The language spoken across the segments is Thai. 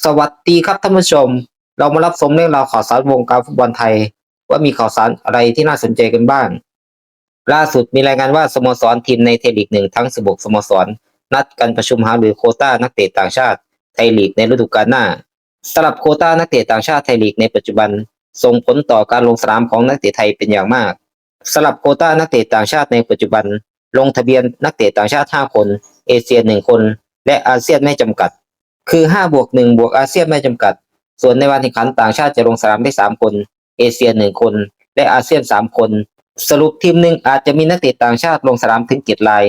สวัสดีครับท่านผู้ชม เรามารับชมเรื่องราวข่าวสารวงการฟุตบอลไทย ว่ามีข่าวสารอะไรที่น่าสนใจกันบ้าง ล่าสุดมีรายงานว่าสโมสรทีมในไทยลีกหนึ่งทั้ง 16 สโมสร นัดกันประชุมหารือโคต้านักเตะต่างชาติไทยลีกในฤดูกาลหน้าสำหรับโคต้านักเตะต่างชาติไทยลีกในปัจจุบัน ส่งผลต่อการลงสนามของนักเตะไทยเป็นอย่างมากสำหรับโคต้านักเตะต่างชาติในปัจจุบัน ลงทะเบียนนักเตะต่างชาติ 5 คน เอเชีย 1 คน และอาเซียนไม่จำกัด คือ5บวก1บวกอาเซียนไม่จำกัด ส่วนในวันแข่งขันต่างชาติจะลงสนามได้ 3 คน เอเชีย 1 คน และอาเซียน 3 คน สรุปทีมหนึ่งอาจจะมีนักเตะต่างชาติลงสนามถึงเจ็ดราย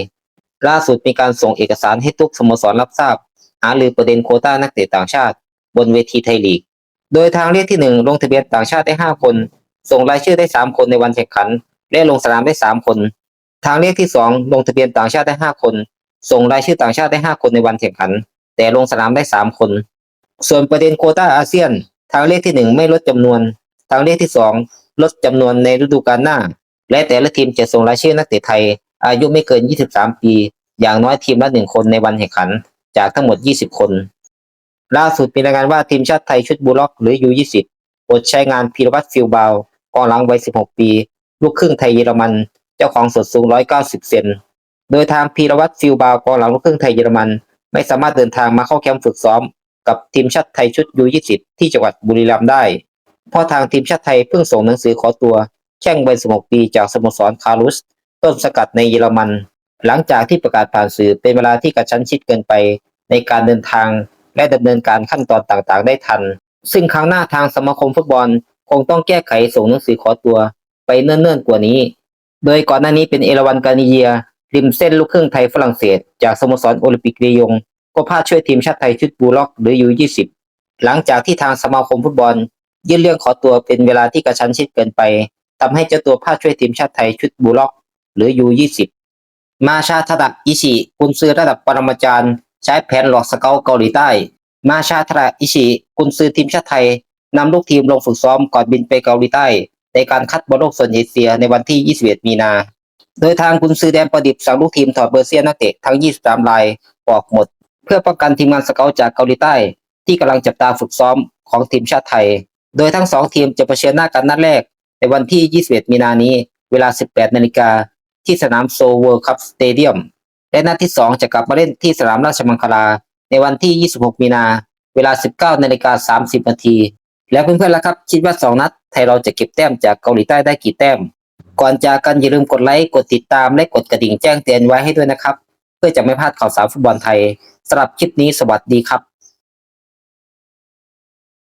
ล่าสุดมีการส่งเอกสารให้ทุกสโมสรรับทราบ หารือประเด็นโคต้านักเตะต่างชาติ บนเวทีไทยลีก โดยทางเลือกที่หนึ่งลงทะเบียนต่างชาติได้ 5 คน ส่งรายชื่อได้ 3 คนในวันแข่งขัน และลงสนามได้ 3 คน ทางเลือกที่ 2 ลงทะเบียนต่างชาติได้ 5 คน ส่งรายชื่อต่างชาติได้ 5 คนในวันแข่งขัน แต่ลงสนามได้3คน ส่วนประเด็นโคต้าอาเซียน ทางเลือกที่1ไม่ลดจำนวน ทางเลือกที่2ลดจำนวนในฤดูกาลหน้า และแต่ละทีมจะส่งรายชื่อนักเตะไทย อายุไม่เกิน 23 ปี อย่างน้อยทีมละหนึ่งคนในวันแข่งขัน จากทั้งหมด 20 คน ล่าสุดมีรายงานว่าทีมชาติไทยชุดบูล็อกหรือ U20 อดใช้งานพีรวัตรฟิลบาวกองหลังวัย 16 ปี ลูกครึ่งไทยเยอรมัน เจ้าของส่วนสูง 190 เซน โดยทางพีรวัตรฟิลบาวกองหลังลูกครึ่งไทยเยอรมัน ไม่สามารถเดินทางมาเข้าแคมป์ฝึกซ้อม กับทีมชาติไทยชุด U20 ที่จังหวัดบุรีรัมย์ได้ เพราะทางทีมชาติไทยเพิ่งส่งหนังสือขอตัว แข้งวัย16ปีจากสโมสรคารุส ต้นสกัดในเยอรมัน หลังจากที่ประกาศผ่านสื่อเป็นเวลาที่กระชั้นชิดเกินไป ในการเดินทางและดำเนินการขั้นตอนต่างๆ ได้ทัน ซึ่งครั้งหน้าทางสมาคมฟุตบอลคงต้องแก้ไขส่งหนังสือขอตัว ไปเนิ่นๆกว่านี้ โดยก่อนหน้านี้เป็นเอราวันกานิเยีย ริมเส้นลูกครึ่งไทยฝรั่งเศส จากสโมสรโอลิมปิกเรยง ก็พาช่วยทีมชาติไทยชุดบูล็อกหรือ U20 หลังจากที่ทางสมาคมฟุตบอล ยื่นเรื่องขอตัวเป็นเวลาที่กระชั้นชิดเกินไปทำให้เจ้าตัวพาช่วยทีมชาติไทยชุดบูล็อก หรือ U20 มาชาทดะอิชิกุนซือระดับปรมาจารย์ ใช้แผนหลอกสเกลเกาหลีใต้ มาชาทดะอิชิกุนซือทีมชาติไทยนำลูกทีมลงฝึกซ้อมก่อนบินไปเกาหลีใต้ ในการคัดบอลโลกโซนเอเชียในวันที่ 21 มีนา โดยทางกุนซือแดนประดิษฐ์สั่งลูกทีมถอดเบอร์เซียนักเตะทั้ง 23 รายออกหมด เพื่อป้องกันทีมงานสเกลจากเกาหลีใต้ ที่กำลังจับตาฝึกซ้อมของทีมชาติไทย โดยทั้งสองทีมจะเผชิญหน้ากันนัดแรก ในวันที่ 21 มีนานี้ เวลา 18 นาฬิกาที่สนามโซเวิลด์คัพสเตเดียมและนัดที่ 2 จะกลับมาเล่นที่สนามราชมังคลา ในวันที่ 26 มีนาเวลา 19 นาฬิกา 30 นาที แล้วเพื่อนๆล่ะครับ คิดว่า 2 นัด ไทยเราจะเก็บแต้มจากเกาหลีใต้ได้กี่แต้ม ก่อนจากกันอย่าลืมกดไลค์กดติดตามและกดกระดิ่งแจ้งเตือนไว้ให้ด้วยนะครับ เพื่อจะไม่พลาดข่าวสารฟุตบอลไทยสำหรับคลิปนี้สวัสดีครับ